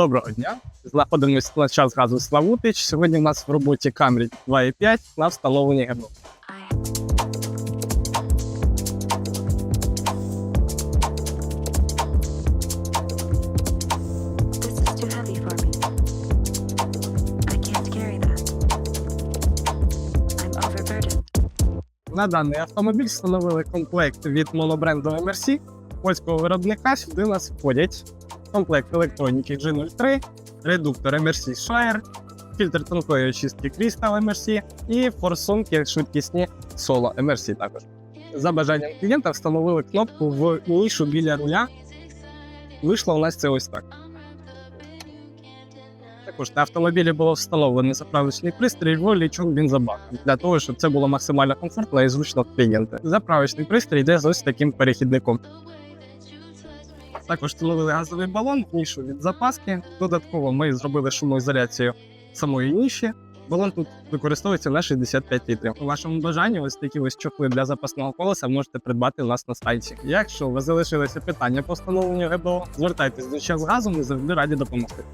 Доброго дня. Знаходимося на час газу Славутич. Сьогодні у нас в роботі Camry 2.5 на встановленні overburdened. На даний автомобіль встановили комплект від монобренду MRC польського виробника. Сюди нас входять комплект електроніки G03, редуктор MRC Shire, фільтр тонкої очистки Crystal MRC і форсунки швидкісні Solo MRC також. За бажанням клієнта встановили кнопку в нішу біля руля. Вийшло у нас це ось так. Також на автомобілі було встановлено заправочний пристрій в лічок бензобак для того, щоб це було максимально комфортно і зручно клієнта. Заправочний пристрій йде з ось таким перехідником. Також встановили газовий балон, нішу від запаски. Додатково ми зробили шумоізоляцію самої ніші. Балон тут використовується на 65 літрів. У вашому бажанні ось такі ось чохли для запасного колеса можете придбати у нас на станції. Якщо у вас залишилися питання по встановленню ГБО, звертайтесь до час газу, ми завжди раді допомогти.